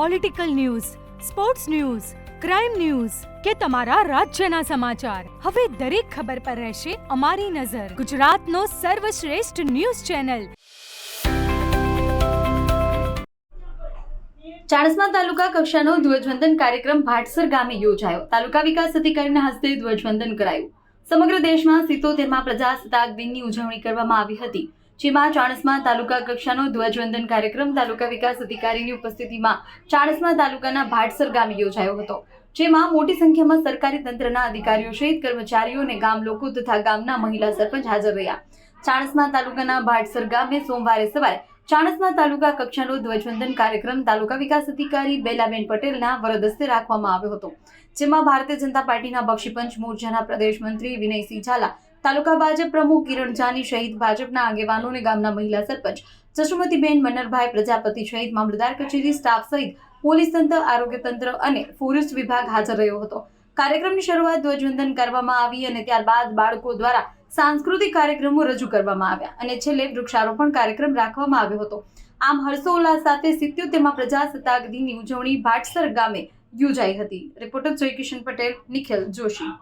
Political news sports news crime news કે તમારા રાજ્યના સમાચાર. હવે દરેક ખબર પર રહેશે અમારી નજર. ગુજરાતનો સર્વશ્રેષ્ઠ ન્યૂઝ ચેનલ. ચાણસ્મા તાલુકા કક્ષાનો ધ્વજવંદન કાર્યક્રમ ભાટસર ગામે યોજાયો. તાલુકા વિકાસ અધિકારીના હસ્તે ધ્વજવંદન કરાયું. સમગ્ર દેશમાં સિત્તોતેરમાં પ્રજાસત્તાક દિનની ઉજવણી કરવામાં આવી હતી. જેમાં ચાણસ્મા તાલુકા કક્ષાનો ધ્વજવંદન કાર્યક્રમ તાલુકા વિકાસ અધિકારીની ઉપસ્થિતિમાં ચાણસ્મા તાલુકાના ભાટસર ગામે યોજાયો હતો, જેમાં મોટી સંખ્યામાં સરકારી તંત્રના અધિકારીઓ સહિત કર્મચારીઓ અને ગામ લોકો તથા ગામના મહિલા સરપંચ હાજર રહ્યા. ચાણસ્મા તાલુકાના ભાટસર ગામે સોમવારે સવારે ચાણસ્મા તાલુકા કક્ષાનો ધ્વજવંદન કાર્યક્રમ તાલુકા વિકાસ અધિકારી બેલાબેન પટેલના વરદસ્તે રાખવામાં આવ્યો હતો, જેમાં ભારતીય જનતા પાર્ટીના બક્ષીપંચ મોરચાના પ્રદેશ મંત્રી વિનયસિંહ ઝાલા તાલુકા ભાજપ પ્રમુખ કિરણ જાની સહિત ભાજપના આગેવાનો અને ગામના મહિલા સરપંચ જશુમતીબેન મન્નરભાઈ પ્રજાપતિ સહિત મામલતદાર કચેરી સ્ટાફ સહિત પોલીસ તંત્ર, આરોગ્ય તંત્ર અને ફોરેસ્ટ વિભાગ હાજર રહ્યો હતો. કાર્યક્રમની શરૂઆત ધ્વજવંદન કરવામાં આવી અને ત્યારબાદ બાળકો દ્વારા સાંસ્કૃતિક કાર્યક્રમો રજૂ કરવામાં આવ્યા અને છેલ્લે વૃક્ષારોપણ કાર્યક્રમ રાખવામાં આવ્યો હતો. આમ હર્ષોલ્લાસ સાથે સિત્યોતેરમાં પ્રજાસત્તાક દિનની ઉજવણી ભાટસર ગામે યોજાઈ હતી. રિપોર્ટર જયકિશન પટેલ, નિખિલ જોશી.